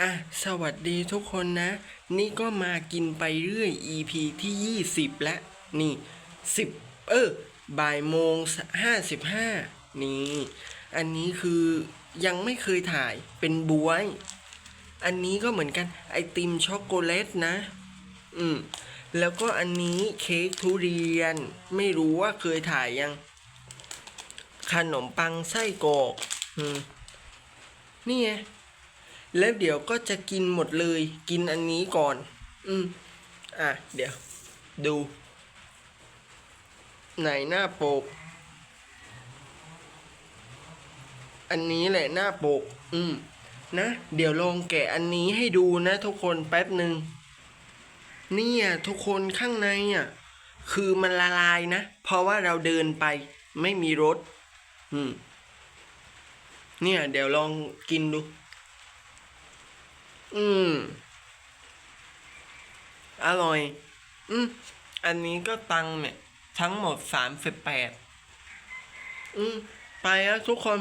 อะสวัสดีทุกคนนะ นี่ก็มากินไปเรื่อย EP ที่ 20 แล้ว นี่ 10 เออบ่ายโมง 55 นี่ อันนี้คือยังไม่เคยถ่ายเป็นบวย อันนี้ก็เหมือนกันไอติมช็อกโกแลตนะ อืม แล้วก็อันนี้เค้กทุเรียน ไม่รู้ว่าเคยถ่ายยัง ขนมปังไส้กรอก อืม นี่ไง แล้วเดี๋ยวก็จะกินหมดเลย กินอันนี้ก่อน อืม อะ เดี๋ยว ดู ไหนหน้าปก อันนี้แหละหน้าปก อืม นะ เดี๋ยวลองแกะอันนี้ให้ดูนะทุกคนแป๊บหนึ่งเนี่ยทุกคนข้างในอะ คือมันละลายนะ เพราะว่าเราเดินไปไม่มีรถ อืม เนี่ย เดี๋ยวลองกินดู อืม อร่อย อืม อันนี้ก็ตังเนี่ย ทั้งหมดสามสิบแปด อืม ไปแล้วทุกคน